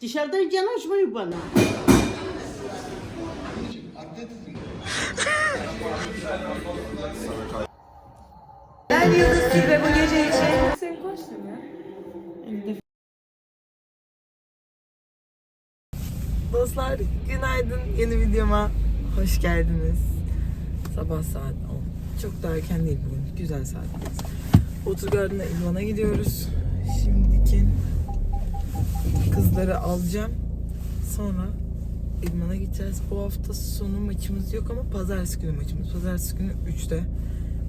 Dışarıdan yanaşmayın bana. Ben Yıldız Tilbe bu gece için. Senin kaç ya? Dostlar günaydın yeni videoma hoş geldiniz. Sabah saat 10. Çok da erken değil bugün. Güzel saatteyiz. Oturgardına İlvan'a gidiyoruz. Şimdiki kızları alacağım. Sonra İlman'a gideceğiz. Bu hafta sonu maçımız yok ama pazartesi günü maçımız. Pazartesi günü 3'te.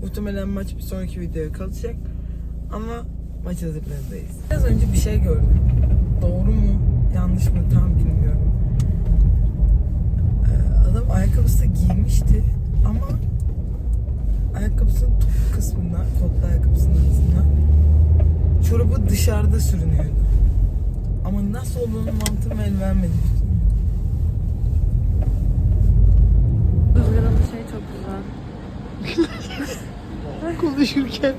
Muhtemelen maç bir sonraki videoya kalacak. Ama maç hazırlığındayız. Biraz önce bir şey gördüm. Doğru mu, yanlış mı tam bilmiyorum. Ee, Adam ayakkabısı giymişti ama ayakkabısının top kısmında, kotlu ayakkabısının arasında çorabı dışarıda sürünüyordu. Ama nasıl olduğunu mantığım el vermedi. Rüzgarın şey çok güzel. Konuşurken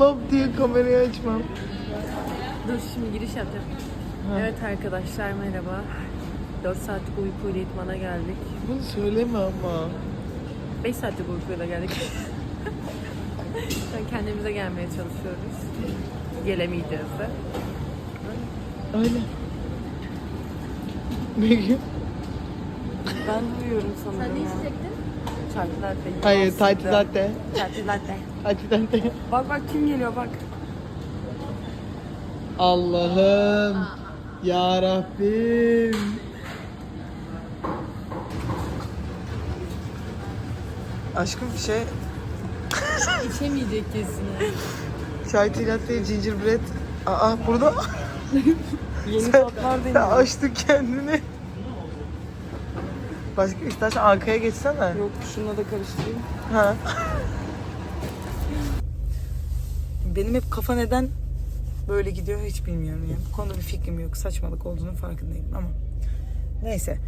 lap diye kamerayı açmam. Dur şimdi giriş yapacağım. Evet arkadaşlar merhaba. 4 saatlik uykuyla itmana geldik. Bunu söyleme ama. 5 saatlik uykuyla geldik. Şu an kendimize gelmeye çalışıyoruz. Gelemeyeceğiz de. Öyle. Peki. Ben duyuyorum sanırım Sen ne isteyecektin? Çarpı latte. Hayır, tight latte. Çarpı latte. Tight latte. Bak bak kim geliyor bak. Allah'ım. Ya Rabbim. Aşkım bir şey. İçemeyecek kesin. Çay tea latte, gingerbread. Aa burada. Yeni tatlar Sen açtın kendini. Başka istersen arkaya geçsene. Yok şununla da karıştırayım. Ha. Benim hep kafa neden böyle gidiyor hiç bilmiyorum yani. Bu konuda bir fikrim yok. Saçmalık olduğunu farkındayım ama. Neyse.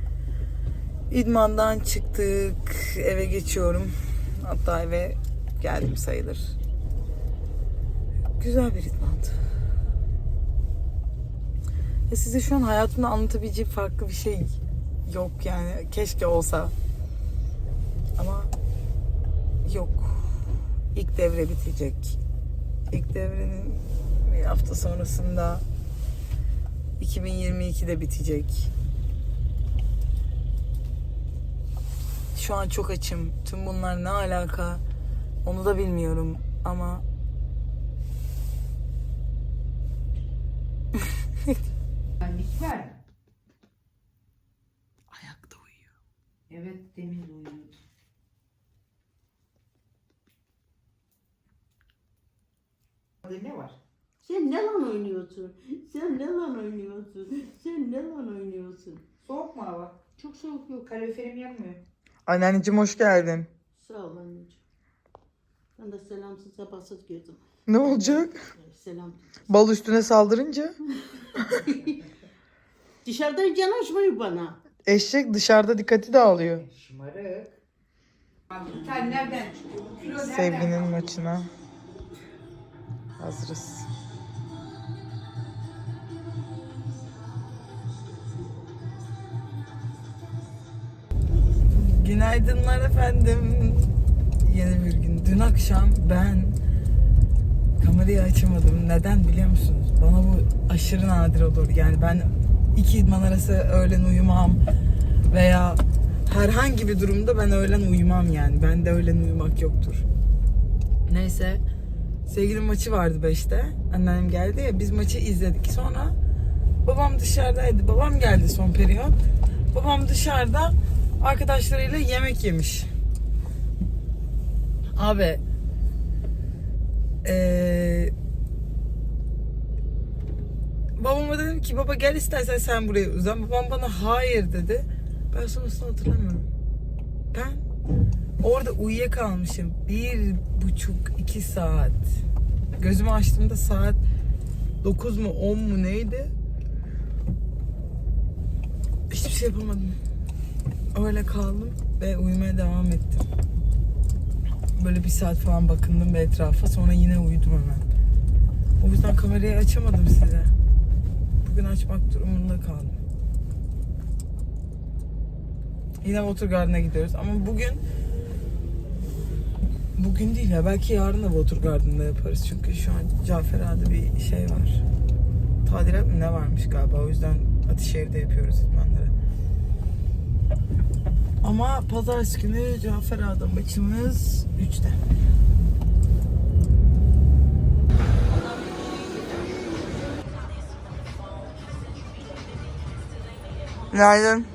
İdmandan çıktık. Eve geçiyorum. Hatta eve geldim sayılır. Güzel bir idmandı. Ya size şu an hayatımda anlatabileceğim farklı bir şey yok yani. Keşke olsa. Ama yok. İlk devre bitecek. İlk devrenin bir hafta sonrasında 2022'de bitecek. Şu an çok açım. Tüm bunlar ne alaka? Onu da bilmiyorum ama Evet demin uyuyordu. Ne var? Sen ne lan oynuyorsun? Sen ne lan oynuyorsun? Sen ne lan oynuyorsun? Soğuk mu hava? Çok soğuk yok. Kaloriferim yanmıyor. Anneanneciğim hoş geldin. Sağ ol anneciğim. Ben de selamsız sabahsız girdim. Ne olacak? Selam. Bal üstüne saldırınca Dışarıdan yanaşmayın bana. Eşek dışarıda dikkati dağılıyor. Şımarık. Bir tane nereden çıkıyor? Bu kilo nereden? Sevginin maçına hazırız. Günaydınlar efendim. Yeni bir gün. Dün akşam ben kamerayı açamadım. Neden biliyor musunuz? Bana bu aşırı nadir olur. Yani ben iki idman arası öğlen uyumam veya herhangi bir durumda ben öğlen uyumam yani. Bende öğlen uyumak yoktur. Neyse. Sevgilim maçı vardı 5'te. Annem geldi ya biz maçı izledik. Sonra babam dışarıdaydı. Babam geldi son periyot. Babam dışarıda arkadaşlarıyla yemek yemiş. Abi eee babama dedim ki baba gel istersen sen buraya uzan. Babam bana hayır dedi. Ben sonrasını hatırlamıyorum. Ben orada uyuyakalmışım. Bir buçuk iki saat. Gözümü açtığımda saat 9 mu 10 mu neydi? Hiçbir şey yapamadım. Öyle kaldım ve uyumaya devam ettim. Böyle bir saat falan bakındım bir etrafa. Sonra yine uyudum hemen. O yüzden kamerayı açamadım size bugün açmak durumunda kaldım. Yine Watergarden'a gidiyoruz ama bugün bugün değil ya belki yarın da Watergarden'da yaparız çünkü şu an Caferade bir şey var. Tadilat mı ne varmış galiba o yüzden Atişehir'de yapıyoruz idmanları. Ama pazartesi günü Cafer Adam maçımız 3'te. Günaydın.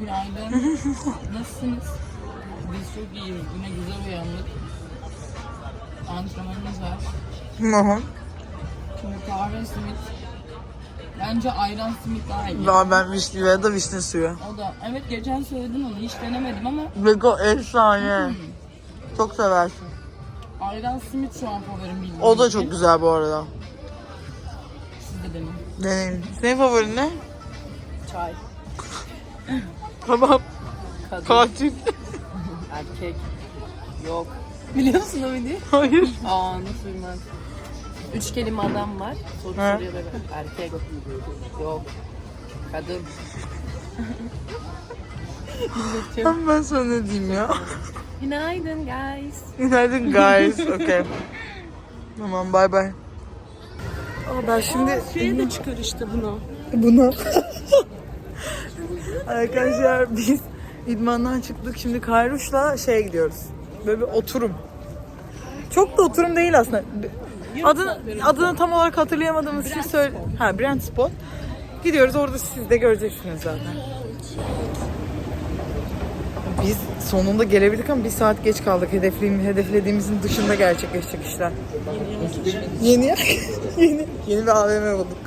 Günaydın. Nasılsınız? Biz çok iyiyiz. Güne güzel uyandık. Antrenmanımız var. Tamam. Şimdi kahve simit. Bence ayran simit daha iyi. Daha ben vişne ya da vişne suyu. O da evet geçen söyledin onu hiç denemedim ama Vego efsane. Çok seversin. ayran simit şu an favorim bildiğim O da için. çok güzel bu arada. Siz de deneyin. Deneyin. Senin favorin ne? Çay. Tamam. Kadın. Katil. Erkek. Yok. Biliyor musun o videoyu? Hayır. Aa nasıl bilmem. Üç kelime adam var. Soru He. soruyor böyle. Erkek. Yok. Kadın. Tamam ben sana ne diyeyim ya. Günaydın guys. Günaydın guys. Okay. Tamam bay bay. Aa, ben şimdi Şeye de çıkar işte bunu. Bunu. Arkadaşlar biz idmandan çıktık. Şimdi Kayruş'la şeye gidiyoruz. Böyle bir oturum. Çok da oturum değil aslında. Adını, adını tam olarak hatırlayamadığımız için söyle. Ha Brand Spot. Gidiyoruz orada siz de göreceksiniz zaten. Biz sonunda gelebildik ama bir saat geç kaldık. Hedeflediğim, hedeflediğimizin dışında gerçekleşecek işler. Yeni yeni yeni bir AVM bulduk.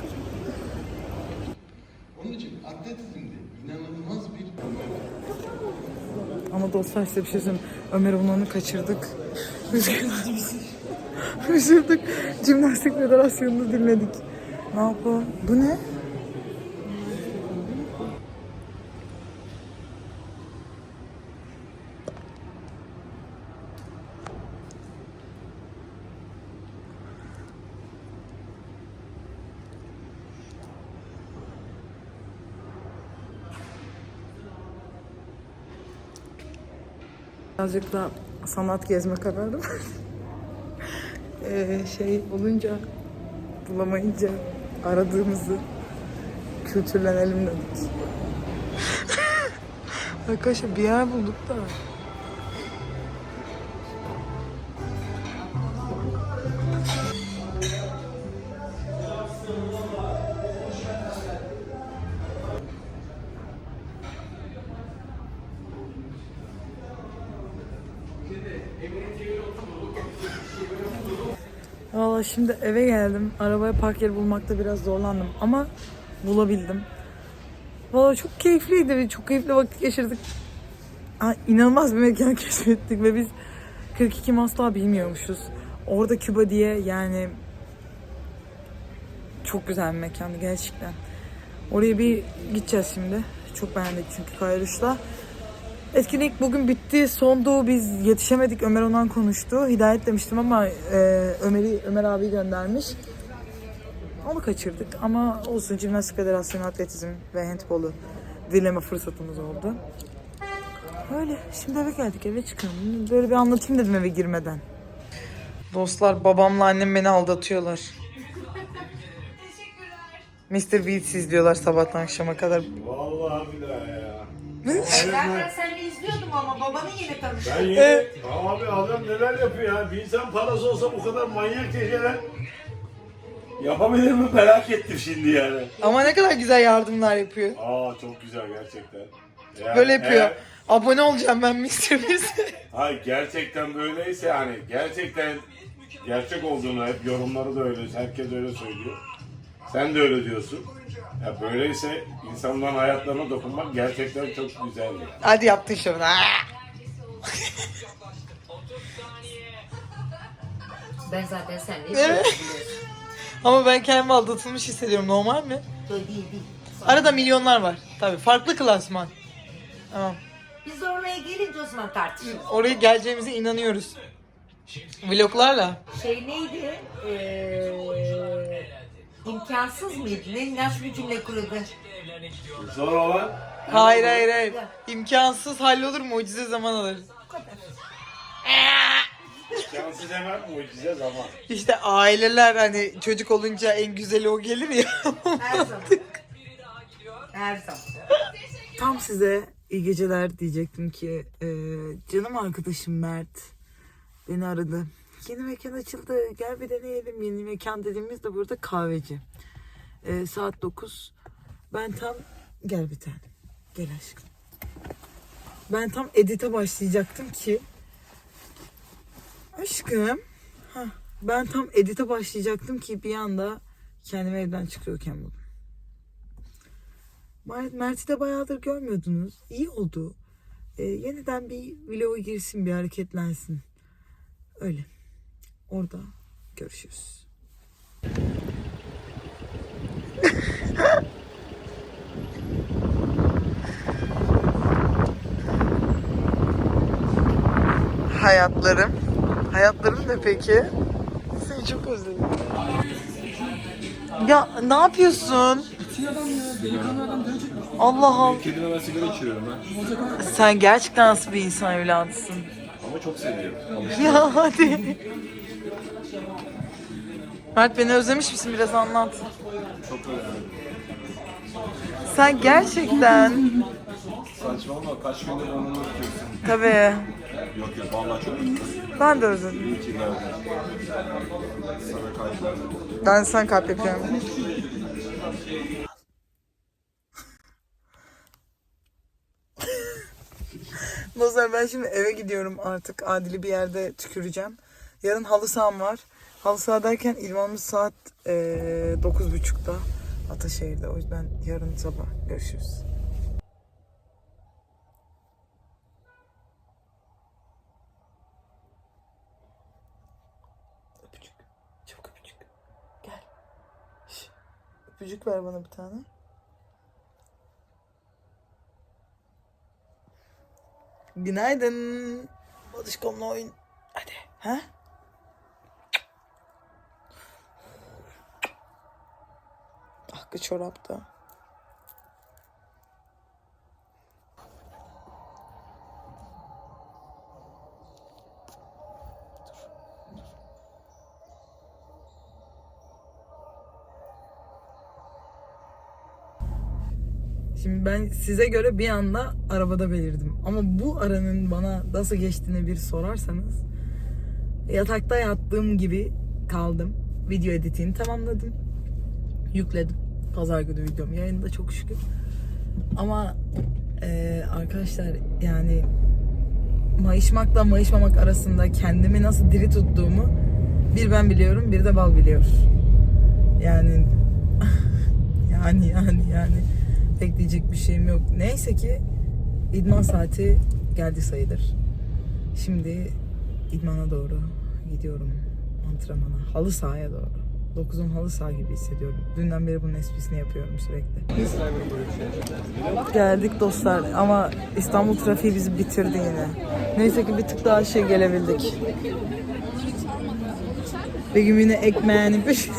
Onun için atletizmde inanılmaz bir Ama dostlar size bir şey söyleyeyim. Ömer Unan'ı kaçırdık. Üzgünüm. Üzüldük. Jimnastik Federasyonu'nu dinledik. Ne yapalım? Bu ne? Birazcık da sanat gezme kararım. ee, şey olunca bulamayınca aradığımızı kültürlenelim dedik. Arkadaşlar bir yer bulduk da. Valla şimdi eve geldim. Arabaya park yeri bulmakta biraz zorlandım ama bulabildim. Valla çok keyifliydi ve çok keyifli vakit geçirdik. Ha, inanılmaz bir mekan keşfettik ve biz 42 asla bilmiyormuşuz. Orada Küba diye yani çok güzel bir mekandı gerçekten. Oraya bir gideceğiz şimdi. Çok beğendik çünkü Kayruş'la. Etkinlik bugün bitti. Sondu. Biz yetişemedik. Ömer ondan konuştu. Hidayet demiştim ama e, Ömer'i Ömer abi göndermiş. Onu kaçırdık ama olsun Jimnastik Federasyonu Atletizm ve Handball'u dinleme fırsatımız oldu. Öyle. Şimdi eve geldik. Eve çıkalım. Böyle bir anlatayım dedim eve girmeden. Dostlar babamla annem beni aldatıyorlar. Mr. Beats izliyorlar sabahtan akşama kadar. Vallahi billahi ya. Ben ben seninle izliyordum ama babanı yeni tanıştım. Ben yeni... Abi adam neler yapıyor ya. Bir insan parası olsa bu kadar manyak şeyler yapabilir mi merak ettim şimdi yani. Ama ne kadar güzel yardımlar yapıyor. Aa çok güzel gerçekten. Yani Böyle yapıyor. eğer- Abone olacağım ben Mr. Beast'e. Hayır gerçekten böyleyse yani gerçekten gerçek olduğunu hep yorumları da öyle, herkes öyle söylüyor. Sen de öyle diyorsun. Ya böyleyse insanların hayatlarına dokunmak gerçekten çok güzel yani. Hadi yaptın şunu. Ben zaten seninle Evet. Ama ben kendimi aldatılmış hissediyorum. Normal mi? Böyle değil değil. Arada milyonlar var. Tabii farklı klasman. Tamam. Biz de oraya gelince o zaman tartışırız. Oraya geleceğimize inanıyoruz. Vloglarla. Şey neydi? Ee, İmkansız mıydı? Ne, nasıl bir cümle kuruldu? Zor olan Hayır hayır hayır. İmkansız hallolur mucize zaman alır. şansı demem mucize zaman. İşte aileler hani çocuk olunca en güzeli o gelir ya. Her zaman. Her zaman. Tam size iyi geceler diyecektim ki e, canım arkadaşım Mert beni aradı. Yeni mekan açıldı gel bir deneyelim. Yeni mekan dediğimiz de burada kahveci. E, saat 9. Ben tam gel bir tane. Gel aşkım. Ben tam edite başlayacaktım ki aşkım hah, ben tam edite başlayacaktım ki bir anda kendimi evden çıkıyorken buldum. Mert- Mert'i de bayağıdır görmüyordunuz. İyi oldu. Ee, yeniden bir vloga girsin, bir hareketlensin. Öyle. Orada görüşürüz. Hayatlarım. Hayatlarım ne peki? Seni çok özledim. Ya ne yapıyorsun? Allah Allah. Kedime ben sigara içiyorum ben. Sen gerçekten nasıl bir insan evladısın? Ama çok seviyorum. Ya hadi. Mert beni özlemiş misin? Biraz anlat. Çok özledim. Sen gerçekten Saçmalama kaç gündür onu unutuyorsun. tabii. Yok yok vallahi çok özledim. Ben de özledim. İyi ki geldin. Sana kalpler. Ben sana kalp yapıyorum. Dostlar ben şimdi eve gidiyorum artık. Adil'i bir yerde tüküreceğim. Yarın halı saham var. Halı saha derken İlvan'ımız saat eee 9.30'da Ataşehir'de. O yüzden yarın sabah görüşürüz. Öpücük. Çabuk öpücük. Gel. Şş, Öpücük ver bana bir tane. Günaydın. Balışkomla oyun. Hadi. Ha? Çorapta. Şimdi ben size göre bir anda arabada belirdim. Ama bu aranın bana nasıl geçtiğini bir sorarsanız yatakta yattığım gibi kaldım. Video editini tamamladım. Yükledim. Pazar günü videom yayında çok şükür. Ama eee, arkadaşlar yani mayışmakla mayışmamak arasında kendimi nasıl diri tuttuğumu bir ben biliyorum bir de bal biliyor. Yani yani yani yani pek diyecek bir şeyim yok. Neyse ki idman saati geldi sayılır. Şimdi idmana doğru gidiyorum antrenmana. Halı sahaya doğru. 9'un halı saha gibi hissediyorum. Dünden beri bunun esprisini yapıyorum sürekli. Geldik dostlar ama İstanbul trafiği bizi bitirdi yine. Neyse ki bir tık daha şey gelebildik. Begüm yine ekmeğini peş...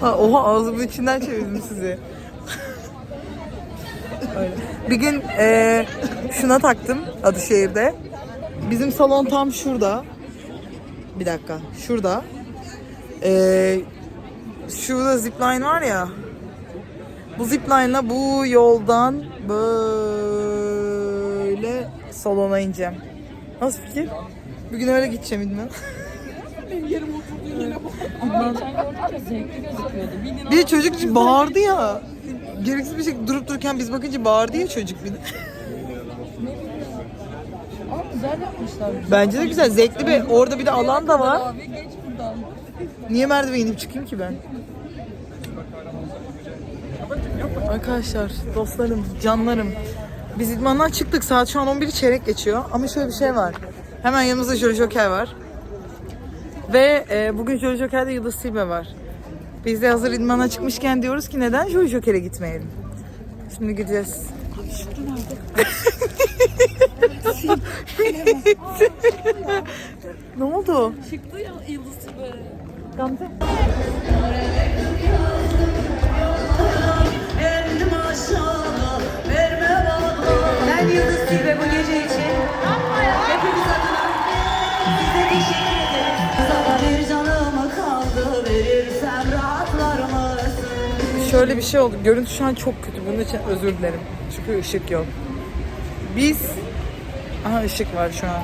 Ha, oha ağzımın içinden çevirdim sizi. Öyle. Bir gün eee, şuna taktım Adışehir'de. Bizim salon tam şurada. Bir dakika. Şurada. Eee şurada zipline var ya. Bu zipline'la bu yoldan böyle salona ineceğim. Nasıl fikir? Bir gün öyle gideceğim İdmen. Bir de çocuk bağırdı ya. Gereksiz bir şey durup dururken biz bakınca bağırdı ya çocuk bir de. Güzel yapmışlar. Bence de güzel, zevkli bir. Orada bir de alan da var. Niye merdiven inip çıkayım ki ben? Arkadaşlar, dostlarım, canlarım. Biz idmandan çıktık. Saat şu an 11'i çeyrek geçiyor. Ama şöyle bir şey var. Hemen yanımızda Jolly Joker var. Ve e, bugün Jolly Joker'de Yıldız Silbe var. Biz de hazır idmana çıkmışken diyoruz ki neden Jolly Joker'e gitmeyelim? Şimdi gideceğiz. ne oldu? Çıktı ya yıldız gibi. Gamze. Ben Yıldız Tilbe bu gece için hepimiz adına size teşekkür ederim. Sana bir canımı kaldı verirsem rahatlar mısın? Şöyle bir şey oldu. Görüntü şu an çok kötü. Bunun için özür dilerim. Çünkü ışık yok. Biz... Aha ışık var şu an.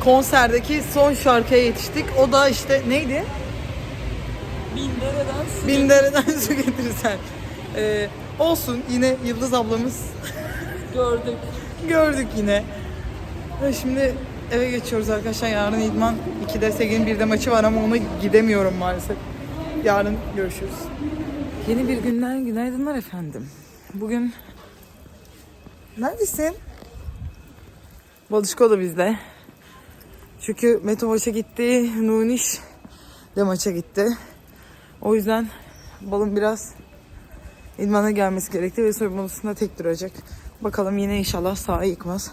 Konserdeki son şarkıya yetiştik. O da işte neydi? Bindere'den su. Bindere'den su getirirsen. Ee, olsun yine Yıldız ablamız gördük. gördük yine. Ve şimdi eve geçiyoruz arkadaşlar. Yarın İdman 2'de Segin'in bir de maçı var ama ona gidemiyorum maalesef. Yarın görüşürüz. Yeni bir günden günaydınlar efendim. Bugün neredesin? Balışko da bizde. Çünkü Meto maça gitti, Nuniş de maça gitti. O yüzden balım biraz idmana gelmesi gerekti ve soyunma tek duracak. Bakalım yine inşallah sağa yıkmaz.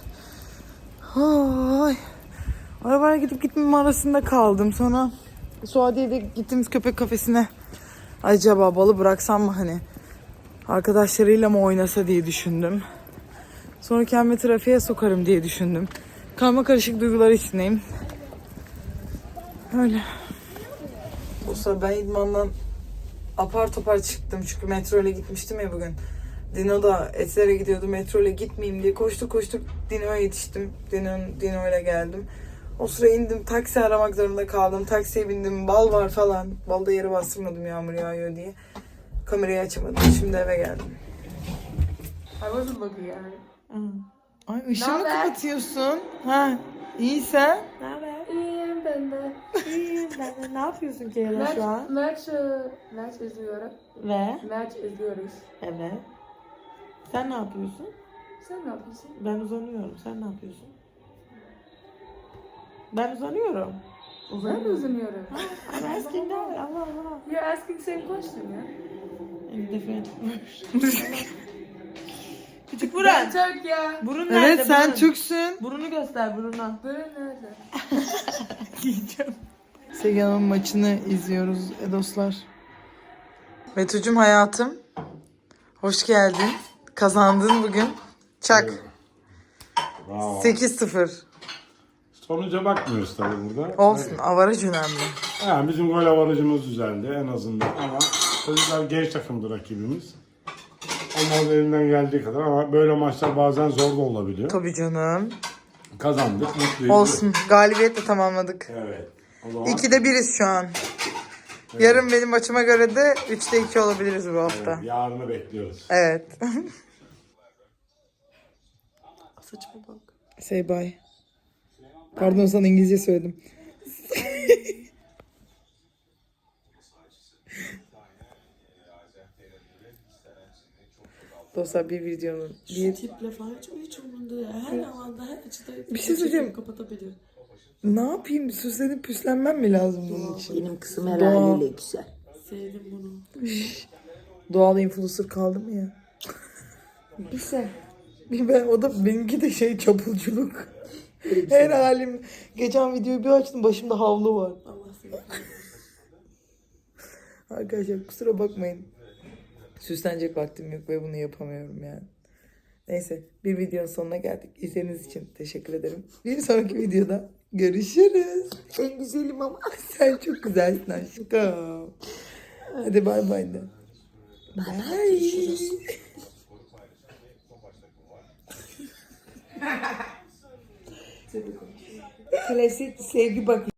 Ay. Arabaya gidip gitmem arasında kaldım. Sonra Suadiye'de gittiğimiz köpek kafesine acaba balı bıraksam mı hani arkadaşlarıyla mı oynasa diye düşündüm. Sonra kendimi trafiğe sokarım diye düşündüm. Karma karışık duygular içindeyim. Öyle. Bu sefer ben idmandan apar topar çıktım çünkü metro ile gitmiştim ya bugün. Dino da Eser'e gidiyordu metro ile gitmeyeyim diye koştu koştu Dino'ya yetiştim. Dino, Dino ile geldim. O sıra indim taksi aramak zorunda kaldım. Taksiye bindim bal var falan. Balda yeri bastırmadım yağmur yağıyor diye. Kamerayı açamadım. Şimdi eve geldim. I wasn't looking at it. Ay ışığı mı kapatıyorsun? Ha iyi sen. İyiyim ben de. İyiyim ben de. Ne yapıyorsun Keyla Maç, şu an? maç, e, maç izliyorum. Ve? Maç izliyoruz. Evet. Sen ne yapıyorsun? Sen ne yapıyorsun? Ben uzanıyorum. Sen ne yapıyorsun? Ben uzanıyorum. Ben de uzanıyorum. I'm asking that. Allah Allah. You're asking same question ya. Küçük Ben Türk ya. Burun Evet sen burun? Türksün. Burunu göster burunu. Böyle nerede? Giyeceğim. Segan'ın maçını izliyoruz e, dostlar. Metucum hayatım. Hoş geldin. Kazandın bugün. Çak. Bravo. 8-0. Sonuca bakmıyoruz tabii burada. Olsun. Avaraj önemli. Ha, bizim gol avarajımız düzeldi en azından ama çocuklar genç takımdı rakibimiz. Onlar elinden geldiği kadar ama böyle maçlar bazen zor da olabiliyor. Tabii canım. Kazandık, mutluyuz. Olsun. Galibiyetle tamamladık. Evet. O zaman 2'de biriz şu an. Yarın benim maçıma göre de 3'te 2 olabiliriz bu hafta. evet, yarını bekliyoruz. Evet. Saçma bak. Say bye. Pardon sana İngilizce söyledim. Dostlar bir videonun bir, Tiple falan çok hiç umurunda ya. Her alanda her açıda Bir şey söyleyeceğim. kapatabilir. ne yapayım süslenip püslenmem mi lazım bunun için? Benim kızım Doğa. her haliyle güzel. Sevdim bunu. Doğal influencer kaldı mı ya? Güzel. Bir ben, o da benimki de şey çapulculuk. Her halim. Geçen videoyu bir açtım başımda havlu var. Allah seni Arkadaşlar kusura bakmayın. Süslenecek vaktim yok ve bunu yapamıyorum yani. Neyse bir videonun sonuna geldik. İzlediğiniz için teşekkür ederim. Bir sonraki videoda görüşürüz. En güzelim ama. Sen çok güzelsin aşkım. Hadi bay bay de. Bye. Klasik sevgi bak